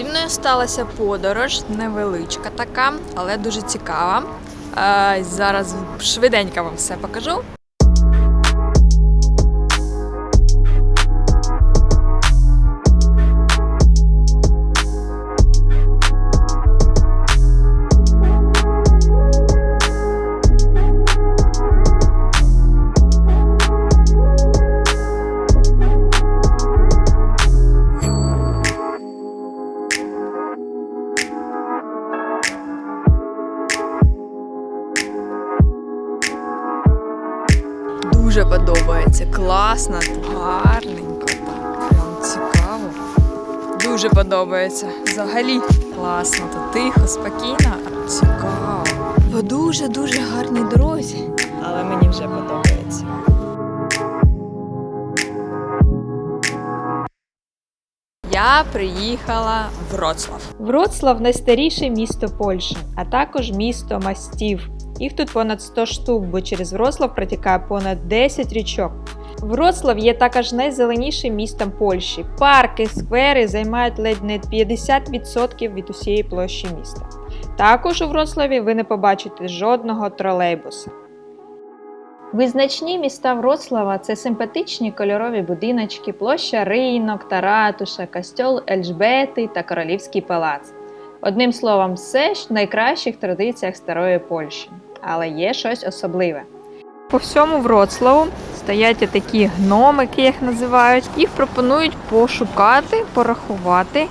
Зі мною сталася подорож, невеличка така, але дуже цікава. Е, Зараз швиденько вам все покажу. Подобається. Взагалі класно, то тихо, спокійно. Цікаво. По дуже-дуже гарній дорозі. Але мені вже подобається. Я приїхала в Вроцлав. Вроцлав найстаріше місто Польщі, а також місто мастів. Їх тут понад 100 штук, бо через Вроцлав протікає понад 10 річок. Вроцлав є також найзеленішим містом Польщі. Парки, сквери займають ледь не 50% від усієї площі міста. Також у Вроцлаві ви не побачите жодного тролейбуса. Визначні міста Вроцлава це симпатичні кольорові будиночки, площа ринок та ратуша, костьол Ельжбети та Королівський палац. Одним словом, все ж в найкращих традиціях старої Польщі. Але є щось особливе. По всьому Вроцлаву стоять такі гномики, як називають. Їх пропонують пошукати, порахувати.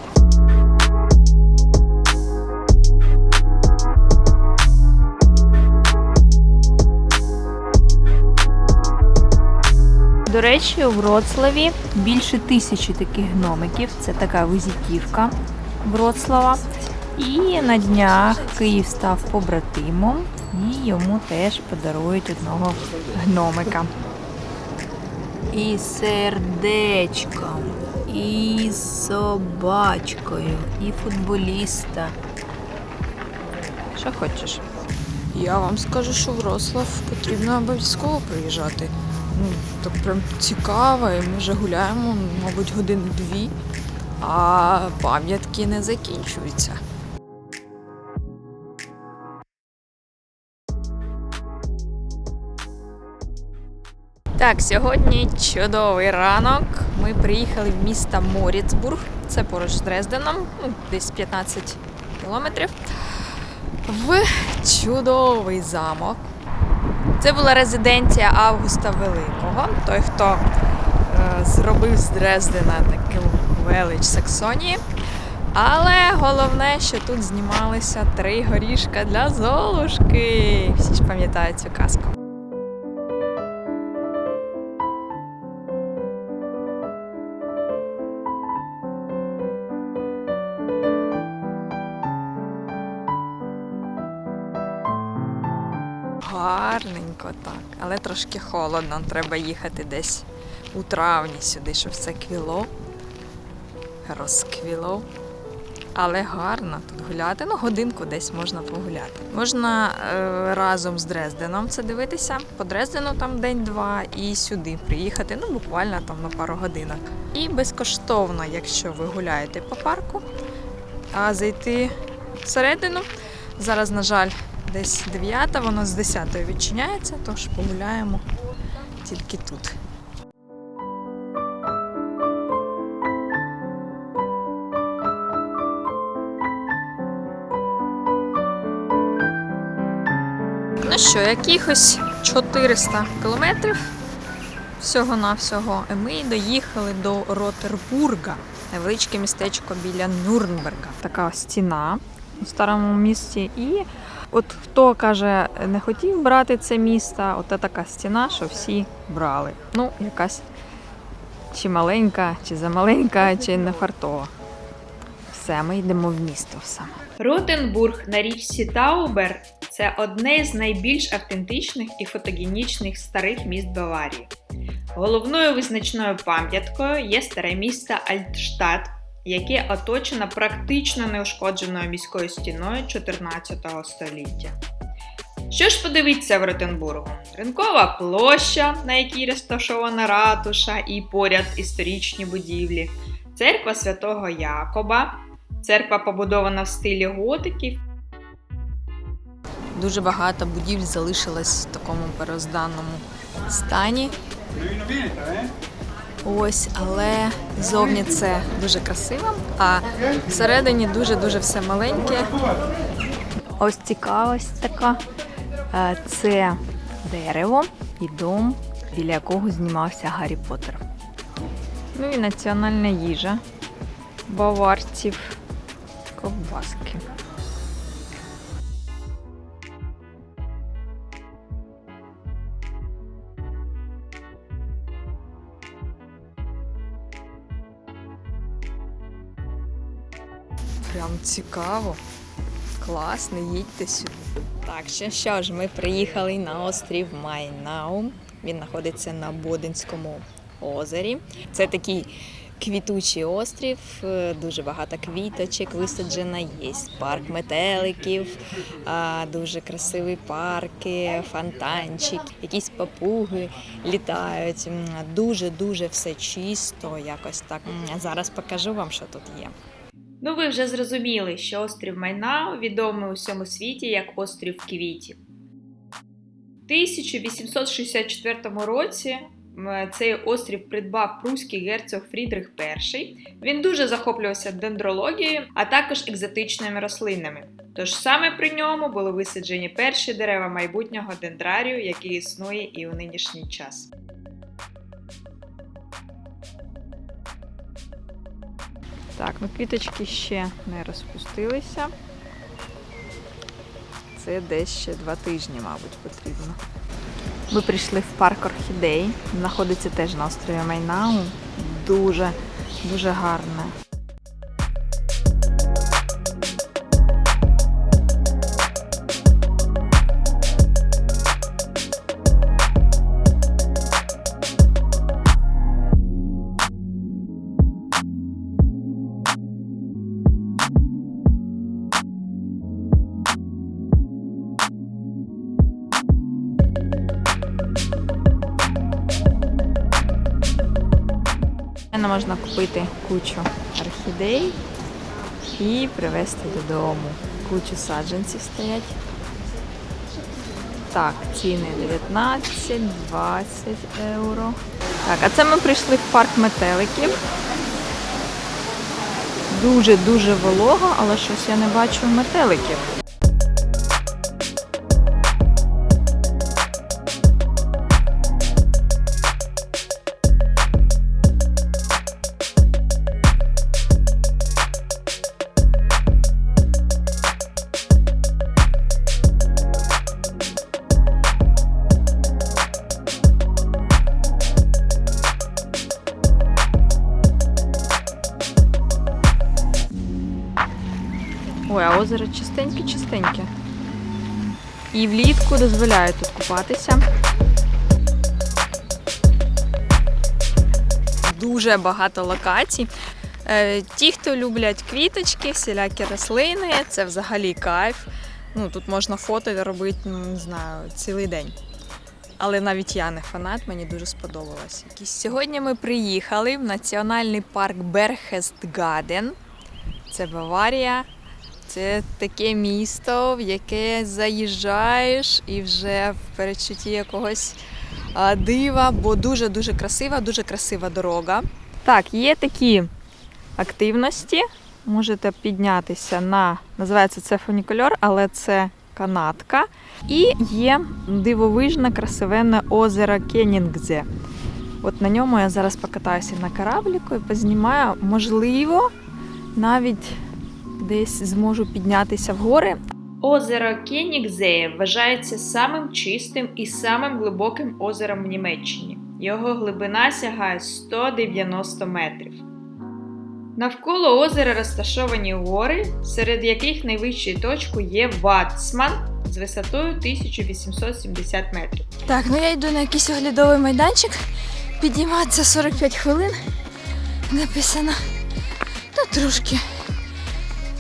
До речі, у Вроцлаві більше тисячі таких гномиків. Це така визитівка Вроцлава. І на днях Київ став побратимом, і йому теж подарують одного гномика. І сердечком, і собачкою, і футболіста. Що хочеш? Я вам скажу, що в потрібно обов'язково приїжджати. Ну, так прям цікаво, і ми вже гуляємо, мабуть, годин дві, а пам'ятки не закінчуються. Так, сьогодні чудовий ранок. Ми приїхали в місто Моріцбург. Це поруч з Дрезденом, ну, десь 15 кілометрів. В чудовий замок. Це була резиденція Августа Великого. Той, хто е, зробив з Дрездена таку велич Саксонії. Але головне, що тут знімалися три горішка для Золушки. Всі ж пам'ятають цю казку. Гарненько так, але трошки холодно. Треба їхати десь у травні сюди, щоб все квіло. Розквіло. Але гарно тут гуляти. Ну, годинку десь можна погуляти. Можна е, разом з Дрезденом це дивитися. По Дрездену там день-два і сюди приїхати, ну буквально там на пару годинок. І безкоштовно, якщо ви гуляєте по парку, а зайти всередину. Зараз, на жаль, десь 9, воно з 10 відчиняється, тож погуляємо тільки тут. Ну що, якихось 400 кілометрів всього-навсього. Ми доїхали до Ротербурга, невеличке містечко біля Нюрнберга. Така стіна у старому місті. І от хто каже, не хотів брати це місто, от така стіна, що всі брали. Ну, якась чи маленька, чи замаленька, чи не фартова. Все, ми йдемо в місто саме. Ротенбург на річці Таубер це одне з найбільш автентичних і фотогенічних старих міст Баварії. Головною визначною пам'яткою є старе місто Альтштадт, яке оточено практично неушкодженою міською стіною 14 століття. Що ж подивитися в Ротенбургу? Ринкова площа, на якій розташована ратуша і поряд історичні будівлі, церква святого Якоба, Церква побудована в стилі готики. Дуже багато будівель залишилось в такому переозданому стані. Ось, але зовні це дуже красиво, а всередині дуже-дуже все маленьке. Ось цікавость така. Е, Це дерево і дом, біля якого знімався Гаррі Поттер. Ну і національна їжа баварців. Ковбаски. Прям цікаво. Класно, їдьте сюди. Так, що, що ж, ми приїхали на острів Майнау. Він знаходиться на Бодинському озері. Це такий квітучий острів, е, дуже багато квіточок висаджено. Є парк метеликів, дуже красиві парки, фонтанчик, якісь папуги літають. Дуже-дуже все чисто, якось так. Зараз покажу вам, що тут є. Ну, ви вже зрозуміли, що острів Майнау відомий у всьому світі як острів квітів. У 1864 році цей острів придбав пруський герцог Фрідрих І. Він дуже захоплювався дендрологією, а також екзотичними рослинами. Тож саме при ньому були висаджені перші дерева майбутнього дендрарію, який існує і у нинішній час. Ну квіточки ще не розпустилися. Це десь ще два тижні, мабуть, потрібно. Ми прийшли в парк орхідей. Знаходиться теж на острові Майнау. Дуже, дуже гарне. Можна купити кучу орхідей і привезти додому. Кучу саджанців стоять. Так, ціни 19, 20 євро. Так, а це ми прийшли в парк метеликів. Дуже-дуже волого, але щось я не бачу метеликів. Ой, а озеро чистеньке-чистеньке. І влітку дозволяють тут купатися. Дуже багато локацій. Е, Ті, хто люблять квіточки, всілякі рослини, це взагалі кайф. Ну, тут можна фото робити, ну, не знаю, цілий день. Але навіть я не фанат, мені дуже сподобалось. Сьогодні ми приїхали в національний парк Берхестгаден. Це Баварія. Це таке місто, в яке заїжджаєш і вже в передчутті якогось дива, бо дуже-дуже красива, дуже красива дорога. Так, є такі активності. Можете піднятися на, називається це фунікульор, але це канатка. І є дивовижне красивенне озеро Кенінгзе. От на ньому я зараз покатаюся на корабліку і познімаю, можливо, навіть десь зможу піднятися в гори. Озеро Кенігзеє вважається самим чистим і самим глибоким озером в Німеччині. Його глибина сягає 190 метрів. Навколо озера розташовані гори, серед яких найвищою точкою є Ватсман з висотою 1870 метрів. Так, ну я йду на якийсь оглядовий майданчик. Підійматися 45 хвилин. Написано. Ну, трошки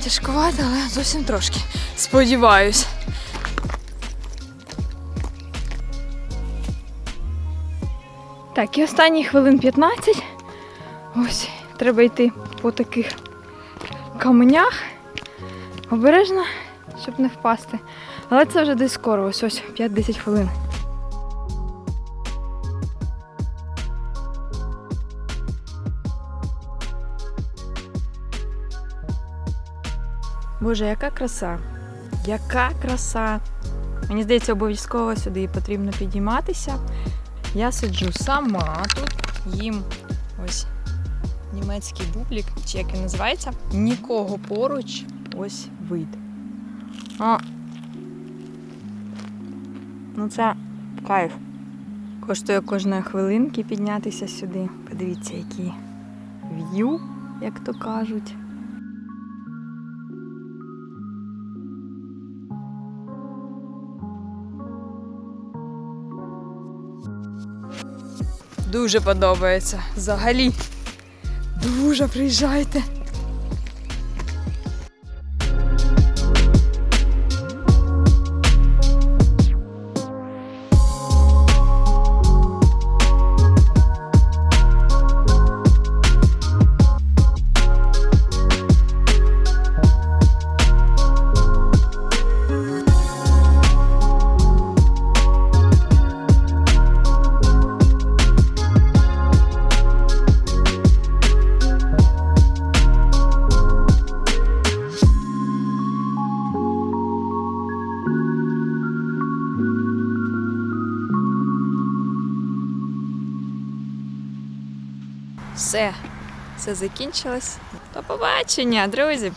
тяжкувато, але зовсім трошки. Сподіваюсь. Так, і останні хвилин 15. Ось, треба йти по таких каменях. Обережно, щоб не впасти. Але це вже десь скоро, ось ось 5-10 хвилин. Боже, яка краса! Яка краса! Мені здається, обов'язково сюди потрібно підійматися. Я сиджу сама тут, їм ось німецький бублік, чи як він називається. Нікого поруч, ось вид. А. Ну це кайф. Коштує кожної хвилинки піднятися сюди. Подивіться, які в'ю, як то кажуть. Дуже подобається. Взагалі. Дуже приїжджайте. Все, все закінчилось. До побачення, друзі!